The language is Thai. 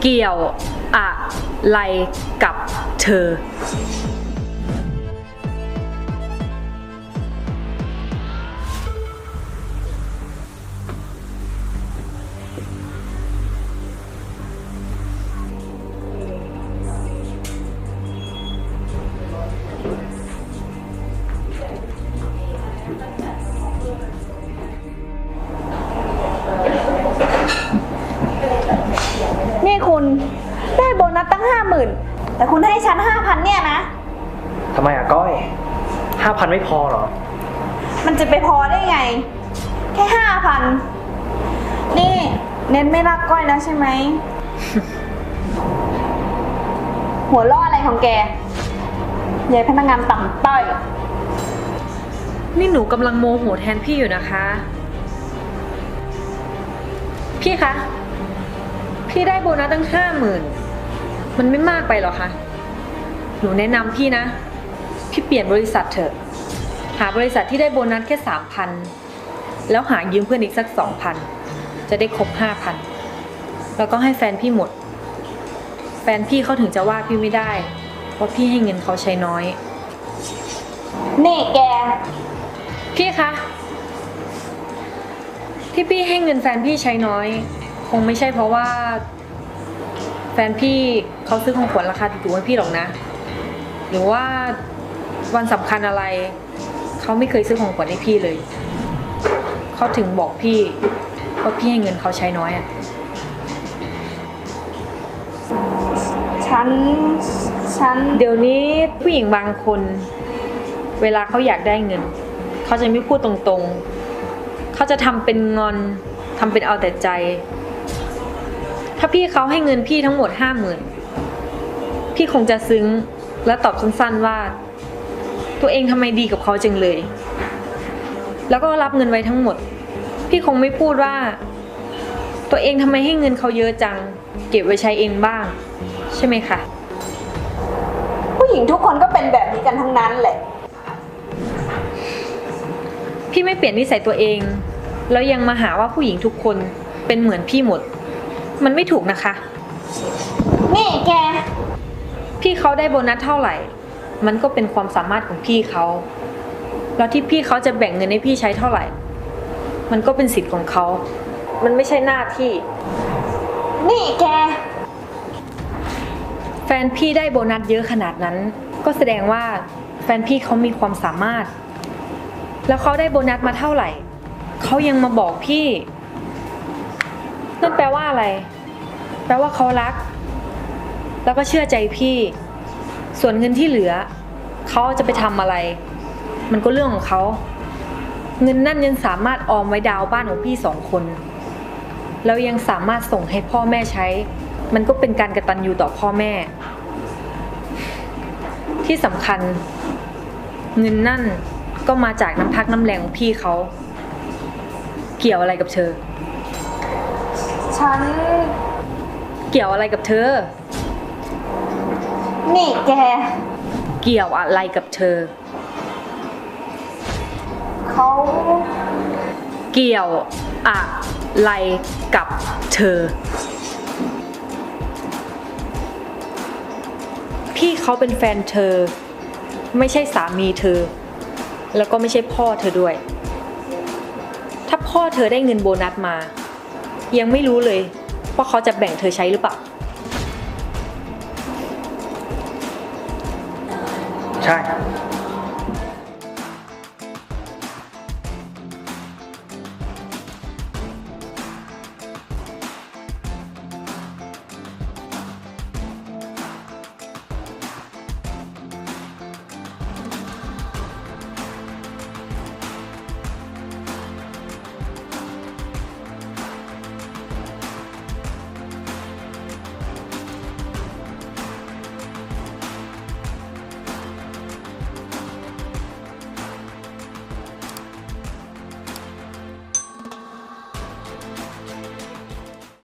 เกี่ยวอะไรกับเธอ ได้โบนัสตั้งห้าหมื่นแต่คุณให้ฉันห้าพันเนี่ยนะ ทำไมอะก้อยห้าพันไม่พอเหรอ มันจะไปพอได้ไง แค่ห้าพันนี่เน้นไม่รักก้อยนะใช่ไหม หัวล้ออะไรของแกยายพนักงานต่ำต้อย นี่หนูกำลังโมโหแทนพี่อยู่นะคะ พี่คะ พี่ได้โบนัสตั้งห้าหมื่นมันไม่มากไปหรอคะ หนูแนะนำพี่นะ พี่เปลี่ยนบริษัทเถอะ หาบริษัทที่ได้โบนัสแค่สามพันแล้วหายืมเพื่อนอีกสักสองพันจะได้ครบห้าพันแล้วก็ให้แฟนพี่หมด แฟนพี่เขาถึงจะว่าพี่ไม่ได้ว่าพี่ให้เงินเขาใช้น้อย นี่แก พี่คะ ที่พี่ให้เงินแฟนพี่ใช้น้อย คงไม่ใช่เพราะว่า แฟนพี่เขาซื้อของขวัญราคาถูกๆให้พี่หรอกนะ หรือว่าวันสำคัญอะไร เขาไม่เคยซื้อของขวัญให้พี่เลย เขาถึงบอกพี่ว่าพี่ให้เงินเขาใช้น้อยอะ ฉัน ฉัน เดี๋ยวนี้ผู้หญิงบางคน เวลาเขาอยากได้เงิน เขาจะไม่พูดตรงๆ เขาจะทำเป็นงอนทำเป็นเอาแต่ใจ ถ้าพี่เขาให้เงินพี่ทั้งหมดห้าหมื่นพี่คงจะซึ้งและตอบสั้นๆว่า ตัวเองทำไมดีกับเขาจังเลย แล้วก็รับเงินไว้ทั้งหมด พี่คงไม่พูดว่า ตัวเองทำไมให้เงินเขาเยอะจัง เก็บไว้ใช้เองบ้าง ใช่ไหมคะผู้หญิงทุกคนก็เป็นแบบนี้กันทั้งนั้นแหละ พี่ไม่เปลี่ยนนิสัยตัวเอง แล้วยังมาหาว่าผู้หญิงทุกคนเป็นเหมือนพี่หมด มันไม่ถูกนะคะ นี่แก พี่เขาได้โบนัสเท่าไหร่ มันก็เป็นความสามารถของพี่เขา แล้วที่พี่เขาจะแบ่งเงินให้พี่ใช้เท่าไหร่ มันก็เป็นสิทธิ์ของเขา มันไม่ใช่หน้าที่ นี่แก แฟนพี่ได้โบนัสเยอะขนาดนั้น ก็แสดงว่าแฟนพี่เขามีความสามารถ แล้วเขาได้โบนัสมาเท่าไหร่ เขายังมาบอกพี่ นั่นแปลว่าอะไร แปลว่าเขารัก แล้วก็เชื่อใจพี่ ส่วนเงินที่เหลือ เขาจะไปทำอะไร มันก็เรื่องของเขา เงินนั่นยังสามารถออมไว้ดาวน์บ้านของพี่สองคน แล้วยังสามารถส่งให้พ่อแม่ใช้ มันก็เป็นการกระตันยูต่อพ่อแม่ ที่สำคัญ เงินนั่นก็มาจากน้ำพักน้ำแรงของพี่เขา เกี่ยวอะไรกับเธอ ฉัน เกี่ยวอะไรกับเธอ นี่แก เกี่ยวอะไรกับเธอ เขา เกี่ยวอะไรกับเธอ พี่เขาเป็นแฟนเธอ ไม่ใช่สามีเธอ แล้วก็ไม่ใช่พ่อเธอด้วย ถ้าพ่อเธอได้เงินโบนัสมา ยังไม่รู้เลยว่าเขาจะแบ่งเธอใช้หรือเปล่า ใช่